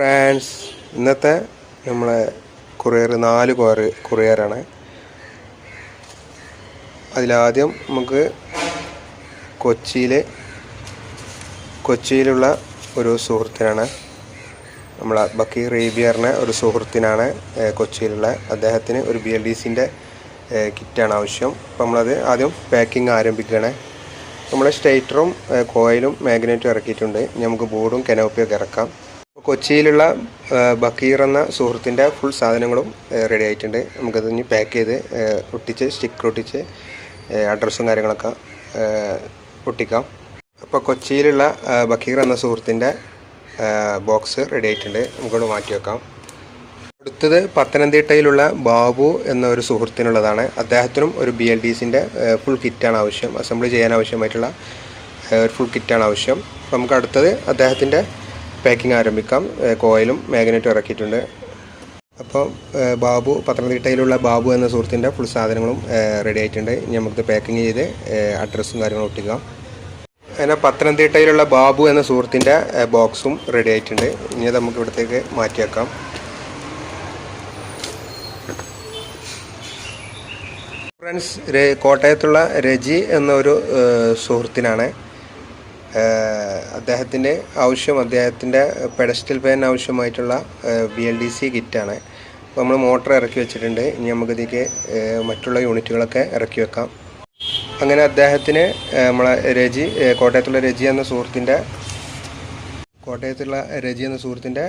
France ഇന്നത്തെ നമ്മളെ courier നാല് കൊറിയർ കൊറിയറാണ് അതിലാദ്യം നമുക്ക് കൊച്ചിയിലെ കൊച്ചിയിലുള്ള ഒരു സുഹൃത്തിനാണ് നമ്മളെ ബക്കീർ റേബിയറിനെ ഒരു സുഹൃത്തിനാണ് കൊച്ചിയിലുള്ള അദ്ദേഹത്തിന് ഒരു ബി എൽ ഡി സിന്റെ കിറ്റാണ് ആവശ്യം. അപ്പോൾ നമ്മളത് ആദ്യം പാക്കിംഗ് ആരംഭിക്കുകയാണ്. നമ്മൾ സ്റ്റേറ്ററും കോയിലും മാഗ്നറ്റും ഇറക്കിയിട്ടുണ്ട്. നമുക്ക് ബോർഡും കനോപ്പിയൊക്കെ ഇറക്കാം. കൊച്ചിയിലുള്ള ബക്കീർ എന്ന സുഹൃത്തിന്റെ ഫുൾ സാധനങ്ങളും റെഡി ആയിട്ടുണ്ട്. നമുക്കത് ഇനി പാക്ക് ചെയ്ത് ഒട്ടിച്ച് സ്റ്റിക്കർ ഒട്ടിച്ച് അഡ്രസ്സും കാര്യങ്ങളൊക്കെ ഒട്ടിക്കാം. അപ്പോൾ കൊച്ചിയിലുള്ള ബക്കീർ എന്ന സുഹൃത്തിന്റെ ബോക്സ് റെഡി ആയിട്ടുണ്ട്. നമുക്കത് മാറ്റി വെക്കാം. അടുത്തത് പത്തനംതിട്ടയിലുള്ള ബാബു എന്ന ഒരു സുഹൃത്തിനുള്ളതാണ്. അദ്ദേഹത്തിനും ഒരു ബി എൽ ഡി സിന്റെ ഫുൾ കിറ്റാണ് ആവശ്യം. അസംബിൾ ചെയ്യാൻ ആവശ്യമായിട്ടുള്ള ഒരു ഫുൾ കിറ്റാണ് ആവശ്യം. നമുക്ക് അടുത്തത് അദ്ദേഹത്തിന്റെ പാക്കിംഗ് ആരംഭിക്കാം. കോയിലും മാഗ്നറ്റും ഇറക്കിയിട്ടുണ്ട്. അപ്പോൾ ബാബു പത്തനംതിട്ടയിലുള്ള ബാബു എന്ന സുഹൃത്തിന്റെ ഫുൾ സാധനങ്ങളും റെഡി ആയിട്ടുണ്ട്. ഇനി നമുക്ക് പാക്കിംഗ് ചെയ്ത് അഡ്രസ്സും കാര്യങ്ങളും ഒട്ടിക്കാം. അങ്ങനെ പത്തനംതിട്ടയിലുള്ള ബാബു എന്ന സുഹൃത്തിന്റെ ബോക്സും റെഡി ആയിട്ടുണ്ട്. ഇനി അത് നമുക്ക് ഇവിടത്തേക്ക് മാറ്റിയേക്കാം. ഫ്രണ്ട്സ് കോട്ടയത്തുള്ള രജി എന്നൊരു സുഹൃത്തിനാണ്. അദ്ദേഹത്തിന്റെ ആവശ്യം അദ്ദേഹത്തിന്റെ പെഡസ്റ്റൽ ഫാൻ ആവശ്യമായിട്ടുള്ള ബി എൽ ഡി സി കിറ്റാണ് അപ്പോൾ നമ്മൾ മോട്ടർ ഇറക്കി വെച്ചിട്ടുണ്ട്. ഇനി നമുക്കിതിലേക്ക് ഏഹ്, മറ്റുള്ള യൂണിറ്റുകളൊക്കെ ഇറക്കി വെക്കാം. അങ്ങനെ അദ്ദേഹത്തിന് നമ്മളെ രജി കോട്ടയത്തുള്ള രജി എന്ന സുഹൃത്തിന്റെ കോട്ടയത്തുള്ള രജി എന്ന സുഹൃത്തിന്റെ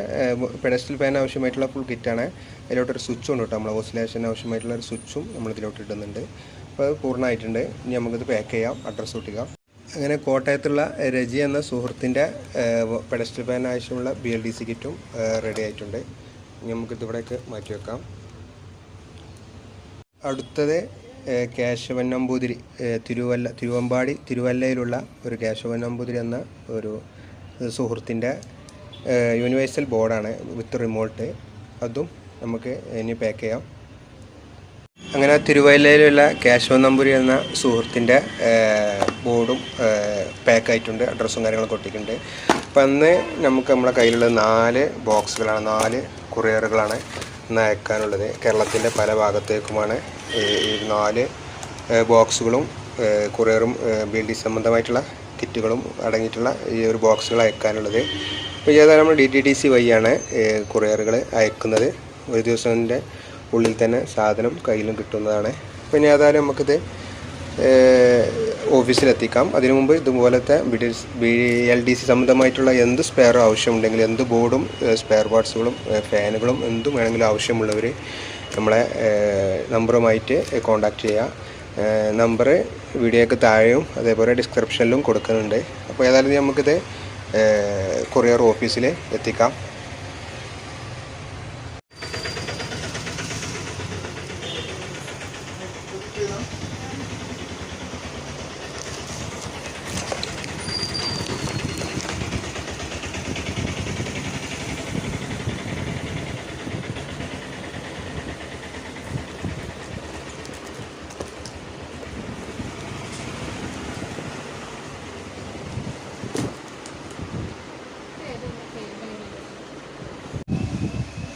പെഡസ്റ്റൽ ഫാൻ ആവശ്യമായിട്ടുള്ള ഫുൾ കിറ്റാണ് അതിലോട്ടൊരു സ്വിച്ചും ഉണ്ട് കേട്ടോ. നമ്മളെ ഓസിലേഷൻ ആവശ്യമായിട്ടുള്ള ഒരു സ്വിച്ചും നമ്മൾ ഇതിലോട്ട് ഇടുന്നുണ്ട്. അപ്പോൾ അത് പൂർണമായിട്ടുണ്ട്. ഇനി നമുക്കിത് പാക്ക് ചെയ്യാം. അഡ്രസ്സ് ഒട്ടിക്കാം. അങ്ങനെ കോട്ടയത്തുള്ള രജി എന്ന സുഹൃത്തിന്റെ പെഡസ്റ്റൽ ഫാൻ ആവശ്യമുള്ള ബി എൽ ഡി സി കിറ്റും റെഡി ആയിട്ടുണ്ട്. നമുക്കിത് മാറ്റി വെക്കാം. അടുത്തത് കേശവൻ നമ്പൂതിരി തിരുവല്ല തിരുവമ്പാടി തിരുവല്ലയിലുള്ള ഒരു കേശവൻ നമ്പൂതിരി എന്ന ഒരു സുഹൃത്തിന്റെ യൂണിവേഴ്സൽ ബോർഡാണ് വിത്ത് റിമോട്ട് അതും നമുക്ക് ഇനി പാക്ക് ചെയ്യാം. അങ്ങനെ തിരുവല്ലയിലുള്ള കേശവൻ നമ്പൂരി എന്ന സുഹൃത്തിന്റെ ബോർഡും ഏഹ്, പാക്ക് ആയിട്ടുണ്ട് അഡ്രസ്സും കാര്യങ്ങളൊക്കെ ഒട്ടിക്കുന്നുണ്ട്. അപ്പം അന്ന് നമുക്ക് നമ്മുടെ കയ്യിലുള്ള നാല് ബോക്സുകളാണ് നാല് കൊറിയറുകളാണ് ഇന്ന് അയക്കാനുള്ളത് കേരളത്തിന്റെ പല ഭാഗത്തേക്കുമാണ് ഈ നാല് ബോക്സുകളും കുറിയറും ബി ഡി സംബന്ധമായിട്ടുള്ള കിറ്റുകളും അടങ്ങിയിട്ടുള്ള ഈ ഒരു ബോക്സുകൾ അയക്കാനുള്ളത്. ഇപ്പോൾ ഏതായാലും നമ്മൾ ഡി ടി ഡി സി വഴിയാണ് കൊറിയറുകൾ അയക്കുന്നത്. ഒരു ദിവസത്തിന്റെ ഉള്ളിൽ തന്നെ സാധനം കയ്യിലും കിട്ടുന്നതാണ്. പിന്നെ ഏതായാലും നമുക്കിത് ഓഫീസിലെത്തിക്കാം. അതിനു മുമ്പ് ഇതുപോലത്തെ ബി എൽ ഡി സി സംബന്ധമായിട്ടുള്ള എന്ത് സ്പെയർ ആവശ്യമുണ്ടെങ്കിൽ എന്ത് ബോർഡും സ്പെയർ പാർട്സുകളും ഫാനുകളും എന്തും വേണമെങ്കിലും ആവശ്യമുള്ളവർ നമ്മളെ നമ്പറുമായിട്ട് കോൺടാക്റ്റ് ചെയ്യുക നമ്പർ വീഡിയോയ്ക്ക് താഴെയും അതേപോലെ ഡിസ്ക്രിപ്ഷനിലും കൊടുക്കുന്നുണ്ട്. അപ്പോൾ ഏതായാലും നമുക്കിത് കൊറിയർ ഓഫീസിൽ എത്തിക്കാം.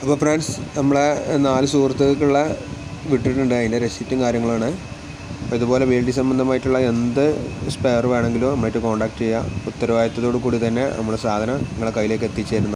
അപ്പോൾ ഫ്രണ്ട്സ് നമ്മളെ നാല് സുഹൃത്തുക്കൾക്കുള്ള വിട്ടിട്ടുണ്ട്. അതിന്റെ റെസിപ്റ്റും കാര്യങ്ങളാണ്. അപ്പോൾ ഇതുപോലെ വേൾഡി സംബന്ധമായിട്ടുള്ള എന്ത് സ്പെയർ വേണമെങ്കിലും നമ്മളായിട്ട് കോൺടാക്ട് ചെയ്യുക ഉത്തരവാദിത്തത്തോടു കൂടി തന്നെ നമ്മൾ സാധനം നിങ്ങളെ കയ്യിലേക്ക് എത്തിച്ചേരുന്നു.